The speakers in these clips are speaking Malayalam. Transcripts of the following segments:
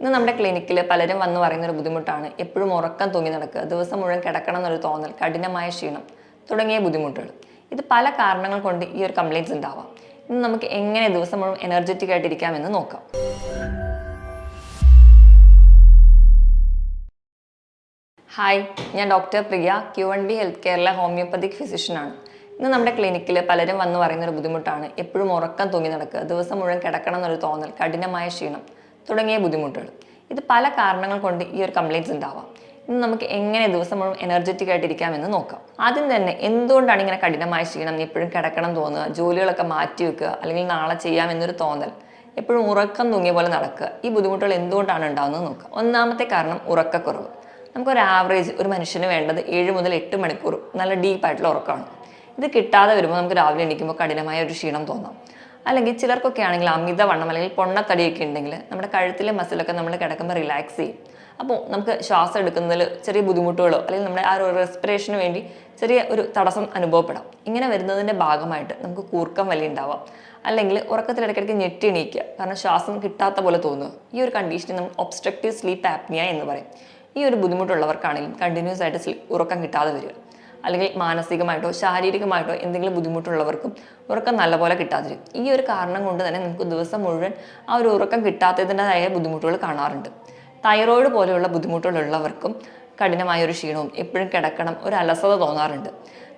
ഇന്ന് നമ്മുടെ ക്ലിനിക്കിൽ പലരും വന്ന് പറയുന്ന ഒരു ബുദ്ധിമുട്ടാണ്. എപ്പോഴും ഉറക്കം തൂങ്ങി നടക്കുക. ദിവസം മുഴുവൻ കിടക്കണം എന്നൊരു തോന്നൽ കഠിനമായ ക്ഷീണം തുടങ്ങിയ ബുദ്ധിമുട്ടുകൾ. ഇത് പല കാരണങ്ങൾ കൊണ്ട് ഈ ഒരു കംപ്ലയിൻസ് ഉണ്ടാവാം. ഇന്ന് നമുക്ക് എങ്ങനെ ദിവസം മുഴുവൻ എനർജറ്റിക് ആയിട്ടിരിക്കാമെന്ന് നോക്കാം. ഹായ് ഞാൻ doctor Priya Q N B health കെയറിലെ homeopathic ഫിസിഷ്യനാണ് ഇന്ന് നമ്മുടെ ക്ലിനിക്കിൽ പലരും വന്ന് പറയുന്ന ഒരു ബുദ്ധിമുട്ടാണ്. എപ്പോഴും ഉറക്കം തൂങ്ങി നടക്കുക. ദിവസം മുഴുവൻ കിടക്കണം എന്നൊരു തോന്നൽ കഠിനമായ ക്ഷീണം തുടങ്ങിയ ബുദ്ധിമുട്ടുകൾ. ഇത് പല കാരണങ്ങൾ കൊണ്ട് ഈ ഒരു കംപ്ലയിൻസ് ഉണ്ടാവാം. ഇന്ന് നമുക്ക് എങ്ങനെ ദിവസം മുഴുവൻ എനർജറ്റിക് ആയിട്ടിരിക്കാമെന്ന് നോക്കാം. ആദ്യം തന്നെ എന്തുകൊണ്ടാണ് ഇങ്ങനെ കഠിനമായ ക്ഷീണം എപ്പോഴും കിടക്കണം തോന്നുക ജോലികളൊക്കെ മാറ്റി വെക്കുക അല്ലെങ്കിൽ നാളെ ചെയ്യാം എന്നൊരു തോന്നൽ എപ്പോഴും ഉറക്കം തൂങ്ങിയ പോലെ നടക്കുക ഈ ബുദ്ധിമുട്ടുകൾ എന്തുകൊണ്ടാണ് ഉണ്ടാകുന്നത് നോക്കാം. ഒന്നാമത്തെ കാരണം ഉറക്കക്കുറവ്. നമുക്കൊരു ആവറേജ് ഒരു മനുഷ്യന് വേണ്ടത് ഏഴ് മുതൽ എട്ട് മണിക്കൂർ നല്ല ഡീപ്പായിട്ടുള്ള ഉറക്കമാണ്. ഇത് കിട്ടാതെ വരുമ്പോൾ നമുക്ക് രാവിലെ എണീക്കുമ്പോൾ കഠിനമായ ഒരു ക്ഷീണം തോന്നാം. അല്ലെങ്കിൽ ചിലർക്കൊക്കെ ആണെങ്കിൽ അമിതവണ്ണം അല്ലെങ്കിൽ പൊണ്ണത്തടിയൊക്കെ ഉണ്ടെങ്കിൽ നമ്മുടെ കഴുത്തിലെ മസിലൊക്കെ നമ്മൾ കിടക്കുമ്പോൾ റിലാക്സ് ചെയ്യും. അപ്പോൾ നമുക്ക് ശ്വാസം എടുക്കുന്നതിൽ ചെറിയ ബുദ്ധിമുട്ടുകളോ അല്ലെങ്കിൽ നമ്മുടെ ആ ഒരു റെസ്പിറേഷന് വേണ്ടി ചെറിയ ഒരു തടസ്സം അനുഭവപ്പെടാം. ഇങ്ങനെ വരുന്നതിന്റെ ഭാഗമായിട്ട് നമുക്ക് കൂർക്കം വലി ഉണ്ടാവാം. അല്ലെങ്കിൽ ഉറക്കത്തിൽ ഇടയ്ക്കിടയ്ക്ക് ഞെട്ടി എണീക്കുക. കാരണം ശ്വാസം കിട്ടാത്ത പോലെ തോന്നുക. ഈ ഒരു കണ്ടീഷനെ നമ്മൾ ഒബ്സ്ട്രക്റ്റീവ് സ്ലീപ്പ് ആപ്നിയ എന്ന് പറയും. ഈ ഒരു ബുദ്ധിമുട്ടുള്ളവർക്കാണെങ്കിലും കണ്ടിന്യൂസ് ആയിട്ട് ഉറക്കം കിട്ടാതെ വരിക. അല്ലെങ്കിൽ മാനസികമായിട്ടോ ശാരീരികമായിട്ടോ എന്തെങ്കിലും ബുദ്ധിമുട്ടുള്ളവർക്കും ഉറക്കം നല്ലപോലെ കിട്ടാതിരിക്കും. ഈ ഒരു കാരണം കൊണ്ട് തന്നെ നമുക്ക് ദിവസം മുഴുവൻ ആ ഒരു ഉറക്കം കിട്ടാത്തതിന്റെതായ ബുദ്ധിമുട്ടുകൾ കാണാറുണ്ട്. തൈറോയിഡ് പോലെയുള്ള ബുദ്ധിമുട്ടുകളുള്ളവർക്കും കഠിനമായ ഒരു ക്ഷീണവും എപ്പോഴും കിടക്കണം ഒരു അലസത തോന്നാറുണ്ട്.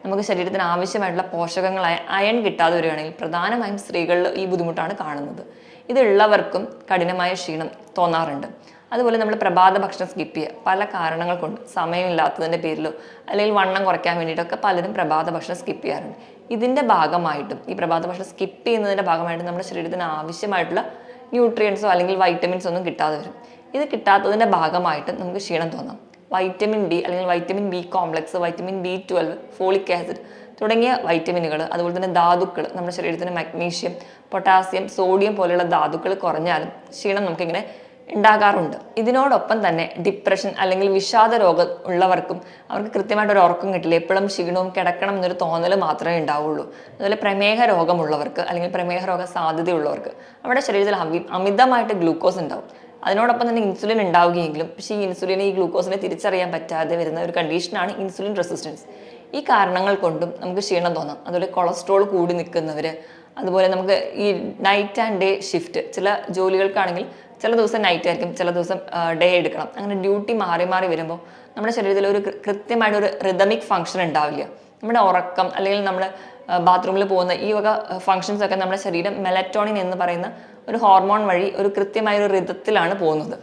നമുക്ക് ശരീരത്തിന് ആവശ്യമായിട്ടുള്ള പോഷകങ്ങളായ അയൺ കിട്ടാതെ വരികയാണെങ്കിൽ പ്രധാനമായും സ്ത്രീകളിൽ ഈ ബുദ്ധിമുട്ടാണ് കാണുന്നത്. ഇതുള്ളവർക്കും കഠിനമായ ക്ഷീണം തോന്നാറുണ്ട്. അതുപോലെ നമ്മൾ പ്രഭാത ഭക്ഷണം സ്കിപ്പ് ചെയ്യുക. പല കാരണങ്ങൾ കൊണ്ട് സമയമില്ലാത്തതിന്റെ പേരിലോ അല്ലെങ്കിൽ വണ്ണം കുറയ്ക്കാൻ വേണ്ടിയിട്ടൊക്കെ പലരും പ്രഭാത ഭക്ഷണം സ്കിപ്പ് ചെയ്യാറുണ്ട്. ഇതിന്റെ ഭാഗമായിട്ടും ഈ പ്രഭാത ഭക്ഷണം സ്കിപ്പ് ചെയ്യുന്നതിന്റെ ഭാഗമായിട്ടും നമ്മുടെ ശരീരത്തിന് ആവശ്യമായിട്ടുള്ള ന്യൂട്രിയൻസോ അല്ലെങ്കിൽ വൈറ്റമിൻസോ ഒന്നും കിട്ടാതെ വരും. ഇത് കിട്ടാത്തതിന്റെ ഭാഗമായിട്ട് നമുക്ക് ക്ഷീണം തോന്നാം. വൈറ്റമിൻ ഡി അല്ലെങ്കിൽ vitamin B complex vitamin B twelve folic acid തുടങ്ങിയ വൈറ്റമിനുകൾ അതുപോലെ തന്നെ ധാതുക്കൾ നമ്മുടെ ശരീരത്തിന് മഗ്നീഷ്യം പൊട്ടാസ്യം സോഡിയം പോലെയുള്ള ധാതുക്കൾ കുറഞ്ഞാലും ക്ഷീണം നമുക്കിങ്ങനെ ഉണ്ടാകാറുണ്ട്. ഇതിനോടൊപ്പം തന്നെ ഡിപ്രഷൻ അല്ലെങ്കിൽ വിഷാദ രോഗം ഉള്ളവർക്കും അവർക്ക് കൃത്യമായിട്ട് ഒരു ഉറക്കം കിട്ടില്ല. എപ്പോഴും ക്ഷീണവും കിടക്കണം എന്നൊരു തോന്നൽ മാത്രമേ ഉണ്ടാവുള്ളൂ. അതുപോലെ പ്രമേഹ രോഗമുള്ളവർക്ക് അല്ലെങ്കിൽ പ്രമേഹ രോഗ സാധ്യതയുള്ളവർക്ക് നമ്മുടെ ശരീരത്തിൽ അമി അമിതമായിട്ട് ഗ്ലൂക്കോസ് ഉണ്ടാവും. അതിനോടൊപ്പം തന്നെ ഇൻസുലിൻ ഉണ്ടാവുകയെങ്കിലും പക്ഷേ ഈ ഇൻസുലിനെ ഈ ഗ്ലൂക്കോസിനെ തിരിച്ചറിയാൻ പറ്റാതെ വരുന്ന ഒരു കണ്ടീഷനാണ് ഇൻസുലിൻ റെസിസ്റ്റൻസ് ഈ കാരണങ്ങൾ കൊണ്ടും നമുക്ക് ക്ഷീണം തോന്നാം. അതുപോലെ കൊളസ്ട്രോൾ കൂടി നിൽക്കുന്നവർ അതുപോലെ നമുക്ക് ഈ നൈറ്റ് ആൻഡ് ഡേ ഷിഫ്റ്റ് ചില ജോലികൾക്കാണെങ്കിൽ ചില ദിവസം നൈറ്റ് ആയിരിക്കും ചില ദിവസം ഡേ എടുക്കണം. അങ്ങനെ ഡ്യൂട്ടി മാറി മാറി വരുമ്പോൾ നമ്മുടെ ശരീരത്തിൽ ഒരു കൃ- കൃത്യമായിട്ട് ഒരു റിതമിക് ഫങ്ഷൻ ഉണ്ടാവില്ല. നമ്മുടെ ഉറക്കം അല്ലെങ്കിൽ നമ്മൾ ബാത്റൂമിൽ പോകുന്ന ഈ വക ഫങ്ഷൻസ് ഒക്കെ നമ്മുടെ ശരീരം മെലറ്റോണിൻ എന്ന് പറയുന്ന ഒരു ഹോർമോൺ വഴി ഒരു കൃത്യമായ ഒരു റിതത്തിലാണ് പോകുന്നത്.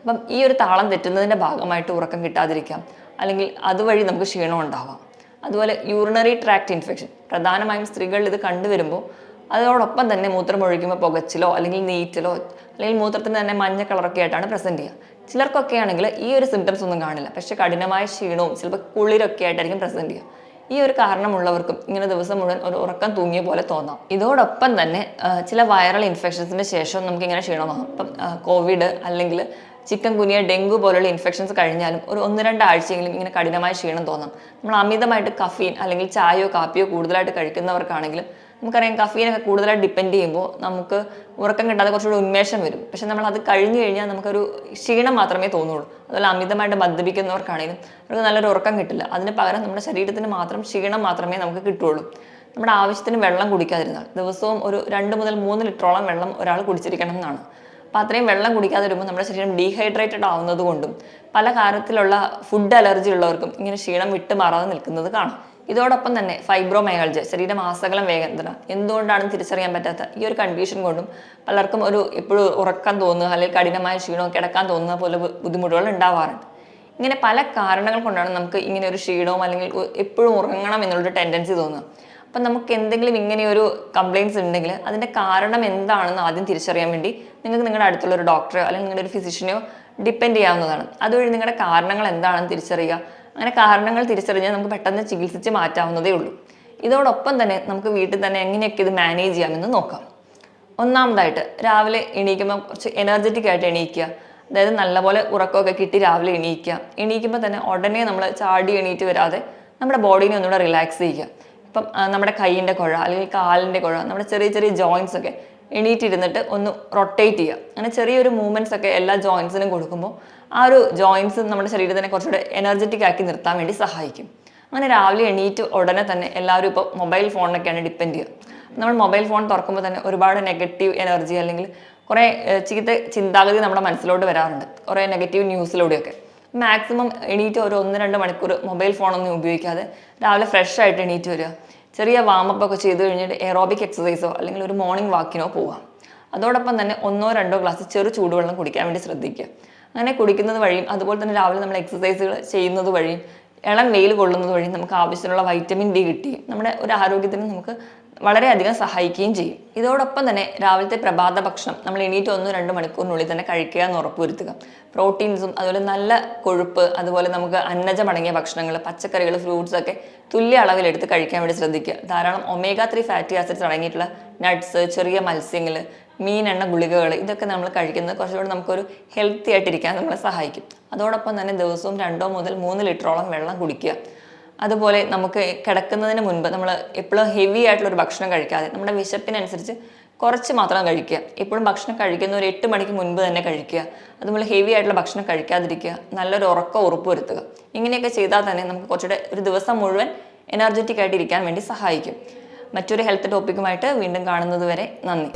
അപ്പം ഈ ഒരു താളം തെറ്റുന്നതിന്റെ ഭാഗമായിട്ട് ഉറക്കം കിട്ടാതിരിക്കാം. അല്ലെങ്കിൽ അതുവഴി നമുക്ക് ക്ഷീണം ഉണ്ടാവാം. അതുപോലെ യൂറിനറി ട്രാക്ട് ഇൻഫെക്ഷൻ പ്രധാനമായും സ്ത്രീകളിൽ ഇത് കണ്ടുവരുമ്പോൾ അതോടൊപ്പം തന്നെ മൂത്രം ഒഴിക്കുമ്പോൾ പുകച്ചിലോ അല്ലെങ്കിൽ നീറ്റലോ അല്ലെങ്കിൽ മൂത്രത്തിന് തന്നെ മഞ്ഞ കളറൊക്കെ ആയിട്ടാണ് പ്രസന്റ് ചെയ്യുക. ചിലർക്കൊക്കെ ആണെങ്കിൽ ഈ ഒരു സിംറ്റംസ് ഒന്നും കാണില്ല. പക്ഷെ കഠിനമായ ക്ഷീണവും ചിലപ്പോൾ കുളിരൊക്കെ ആയിട്ടായിരിക്കും പ്രസന്റ് ചെയ്യുക. ഈ ഒരു കാരണമുള്ളവർക്കും ഇങ്ങനെ ദിവസം മുഴുവൻ ഒരു ഉറക്കം തൂങ്ങിയ പോലെ തോന്നാം. ഇതോടൊപ്പം തന്നെ ചില വൈറൽ ഇൻഫെക്ഷൻസിന് ശേഷം നമുക്ക് ഇങ്ങനെ ക്ഷീണമാകും ഇപ്പം കോവിഡ് അല്ലെങ്കിൽ ചിക്കൻ കുനിയ ഡെങ്കു പോലുള്ള ഇൻഫെക്ഷൻസ് കഴിഞ്ഞാലും ഒരു ഒന്ന് രണ്ടാഴ്ചയെങ്കിലും ഇങ്ങനെ കഠിനമായ ക്ഷീണം തോന്നാം. നമ്മൾ അമിതമായിട്ട് കഫീൻ അല്ലെങ്കിൽ ചായയോ കാപ്പിയോ കൂടുതലായിട്ട് കഴിക്കുന്നവർക്കാണെങ്കിലും നമുക്കറിയാം കഫീനൊക്കെ കൂടുതലായിട്ട് ഡിപ്പെൻഡ് ചെയ്യുമ്പോൾ നമുക്ക് ഉറക്കം കിട്ടാതെ കുറച്ചുകൂടി ഉന്മേഷം വരും. പക്ഷെ നമ്മൾ അത് കഴിഞ്ഞു കഴിഞ്ഞാൽ നമുക്കൊരു ക്ഷീണം മാത്രമേ തോന്നുള്ളൂ. അതുപോലെ അമിതമായിട്ട് മദ്യപിക്കുന്നവർക്കാണെങ്കിലും അവർക്ക് നല്ലൊരു ഉറക്കം കിട്ടില്ല. അതിന് പകരം നമ്മുടെ ശരീരത്തിന് മാത്രം ക്ഷീണം മാത്രമേ നമുക്ക് കിട്ടുള്ളൂ നമ്മുടെ ആവശ്യത്തിന് വെള്ളം കുടിക്കാതിരുന്നാൽ ദിവസവും ഒരു രണ്ട് മുതൽ മൂന്ന് ലിറ്ററോളം വെള്ളം ഒരാൾ കുടിച്ചിരിക്കണം എന്നാണ്. അപ്പോൾ അത്രയും വെള്ളം കുടിക്കാതെ വരുമ്പോൾ നമ്മുടെ ശരീരം ഡീഹൈഡ്രേറ്റഡ് ആവുന്നത് കൊണ്ടും പല കാര്യത്തിലുള്ള ഫുഡ് അലർജി ഉള്ളവർക്കും ഇങ്ങനെ ക്ഷീണം വിട്ടുമാറാതെ നിൽക്കുന്നത് കാണാം. ഇതോടൊപ്പം തന്നെ ഫൈബ്രോമയാൾജ ശരീരമാസകലം വേദന എന്തുകൊണ്ടാണ് തിരിച്ചറിയാൻ പറ്റാത്ത ഈ ഒരു കണ്ടീഷൻ കൊണ്ടും പലർക്കും ഒരു എപ്പോഴും ഉറക്കം തോന്നുക അല്ലെങ്കിൽ കഠിനമായ ക്ഷീണവും കിടക്കാൻ തോന്നുന്ന പോലെ ബുദ്ധിമുട്ടുകൾ ഉണ്ടാവാറുണ്ട്. ഇങ്ങനെ പല കാരണങ്ങൾ കൊണ്ടാണ് നമുക്ക് ഇങ്ങനെ ഒരു ക്ഷീണവും അല്ലെങ്കിൽ എപ്പോഴും ഉറങ്ങണം എന്നുള്ളൊരു ടെൻഡൻസി തോന്നുക. അപ്പം നമുക്ക് എന്തെങ്കിലും ഇങ്ങനെയൊരു കംപ്ലയിൻസ് ഉണ്ടെങ്കിൽ അതിന്റെ കാരണം എന്താണെന്ന് ആദ്യം തിരിച്ചറിയാൻ വേണ്ടി നിങ്ങൾക്ക് നിങ്ങളുടെ അടുത്തുള്ള ഒരു ഡോക്ടറോ അല്ലെങ്കിൽ നിങ്ങളുടെ ഒരു ഫിസിഷ്യനെയോ ഡിപ്പെൻഡ് ചെയ്യാവുന്നതാണ്. അതുവഴി നിങ്ങളുടെ കാരണങ്ങൾ എന്താണെന്ന് തിരിച്ചറിയുക. അങ്ങനെ കാരണങ്ങൾ തിരിച്ചറിഞ്ഞാൽ നമുക്ക് പെട്ടെന്ന് ചികിത്സിച്ച് മാറ്റാവുന്നതേ ഉള്ളൂ. ഇതോടൊപ്പം തന്നെ നമുക്ക് വീട്ടിൽ തന്നെ എങ്ങനെയൊക്കെ ഇത് മാനേജ് ചെയ്യാമെന്ന് നോക്കാം. ഒന്നാമതായിട്ട് രാവിലെ എണീക്കുമ്പോൾ കുറച്ച് എനർജറ്റിക് ആയിട്ട് എണീക്കുക. അതായത് നല്ലപോലെ ഉറക്കമൊക്കെ കിട്ടി രാവിലെ എണീക്കുക. എണീക്കുമ്പോൾ തന്നെ ഉടനെ നമ്മൾ ചാടി എണീറ്റ് വരാതെ നമ്മുടെ ബോഡിനെ ഒന്നുകൂടെ റിലാക്സ് ചെയ്യുക. ഇപ്പം നമ്മുടെ കൈയിന്റെ കുഴ അല്ലെങ്കിൽ കാലിന്റെ കുഴ നമ്മുടെ ചെറിയ ചെറിയ ജോയിൻസ് ഒക്കെ എണീറ്റിരുന്നിട്ട് ഒന്ന് റൊട്ടേറ്റ് ചെയ്യുക. അങ്ങനെ ചെറിയൊരു മൂവ്മെന്റ്സ് ഒക്കെ എല്ലാ ജോയിൻസിനും കൊടുക്കുമ്പോൾ ആ ഒരു ജോയിൻസ് നമ്മുടെ ശരീരത്തിനെ കുറച്ചുകൂടെ എനർജറ്റിക് ആക്കി നിർത്താൻ വേണ്ടി സഹായിക്കും. അങ്ങനെ രാവിലെ എണീറ്റ് ഉടനെ തന്നെ എല്ലാവരും ഇപ്പോൾ മൊബൈൽ ഫോണിനൊക്കെയാണ് ഡിപ്പെൻഡ് ചെയ്യുക. നമ്മൾ മൊബൈൽ ഫോൺ തുറക്കുമ്പോൾ തന്നെ ഒരുപാട് നെഗറ്റീവ് എനർജി അല്ലെങ്കിൽ കുറേ ചീത്ത ചിന്താഗതി നമ്മുടെ മനസ്സിലോട്ട് വരാറുണ്ട്. കുറേ നെഗറ്റീവ് ന്യൂസിലൂടെയൊക്കെ മാക്സിമം എണീറ്റ് ഒരു ഒന്ന് രണ്ട് മണിക്കൂർ മൊബൈൽ ഫോണൊന്നും ഉപയോഗിക്കാതെ രാവിലെ ഫ്രഷ് ആയിട്ട് എണീറ്റ് വരിക. ചെറിയ വാമപ്പ് ഒക്കെ ചെയ്ത് കഴിഞ്ഞിട്ട് എറോബിക് എക്സസൈസോ അല്ലെങ്കിൽ ഒരു മോർണിംഗ് വാക്കിനോ പോവാം. അതോടൊപ്പം തന്നെ ഒന്നോ രണ്ടോ ഗ്ലാസ് ചെറു ചൂടുവെള്ളം കുടിക്കാൻ വേണ്ടി ശ്രദ്ധിക്കുക. അങ്ങനെ കുടിക്കുന്നത് വഴിയും അതുപോലെ തന്നെ രാവിലെ നമ്മൾ എക്സസൈസുകൾ ചെയ്യുന്നത് വഴിയും ഇളം വെയിൽ കൊള്ളുന്നത് വഴി നമുക്ക് ആവശ്യത്തിനുള്ള വൈറ്റമിൻ ഡി കിട്ടി. നമ്മുടെ ഒരു ആരോഗ്യത്തിന് നമുക്ക് വളരെയധികം സഹായിക്കുകയും ചെയ്യും. ഇതോടൊപ്പം തന്നെ രാവിലത്തെ പ്രഭാത ഭക്ഷണം നമ്മൾ എണീറ്റ് ഒന്ന് രണ്ട് മണിക്കൂറിനുള്ളിൽ തന്നെ കഴിക്കുക എന്ന് ഉറപ്പുവരുത്തുക. പ്രോട്ടീൻസും അതുപോലെ നല്ല കൊഴുപ്പ് അതുപോലെ നമുക്ക് അന്നജമടങ്ങിയ ഭക്ഷണങ്ങൾ പച്ചക്കറികൾ ഫ്രൂട്ട്സ് ഒക്കെ തുല്യ അളവിലെടുത്ത് കഴിക്കാൻ വേണ്ടി ശ്രദ്ധിക്കുക. ധാരാളം ഒമേഗ ത്രീ ഫാറ്റി ആസിഡ്സ് അടങ്ങിയിട്ടുള്ള നട്ട്സ് ചെറിയ മത്സ്യങ്ങൾ മീൻ എണ്ണ ഗുളികകൾ ഇതൊക്കെ നമ്മൾ കഴിക്കുന്നത് കുറച്ചുകൂടി നമുക്കൊരു ഹെൽത്തി ആയിട്ടിരിക്കാൻ നമ്മളെ സഹായിക്കും. അതോടൊപ്പം തന്നെ ദിവസവും രണ്ടോ മുതൽ മൂന്ന് ലിറ്ററോളം വെള്ളം കുടിക്കുക. അതുപോലെ നമുക്ക് കിടക്കുന്നതിന് മുൻപ് നമ്മൾ എപ്പോഴും ഹെവി ആയിട്ടുള്ള ഒരു ഭക്ഷണം കഴിക്കാതെ നമ്മുടെ വിശപ്പിനനുസരിച്ച് കുറച്ച് മാത്രം കഴിക്കുക. എപ്പോഴും ഭക്ഷണം കഴിക്കുന്ന ഒരു എട്ട് മണിക്ക് മുൻപ് തന്നെ കഴിക്കുക. അതുപോലെ ഹെവി ആയിട്ടുള്ള ഭക്ഷണം കഴിക്കാതിരിക്കുക. നല്ലൊരു ഉറക്കം ഉറപ്പുവരുത്തുക. ഇങ്ങനെയൊക്കെ ചെയ്താൽ തന്നെ നമുക്ക് കുറച്ചുകൂടെ ഒരു ദിവസം മുഴുവൻ എനർജറ്റിക് ആയിട്ട് ഇരിക്കാൻ വേണ്ടി സഹായിക്കും. മറ്റൊരു ഹെൽത്ത് ടോപ്പിക്കുമായിട്ട് വീണ്ടും കാണുന്നത് വരെ നന്ദി.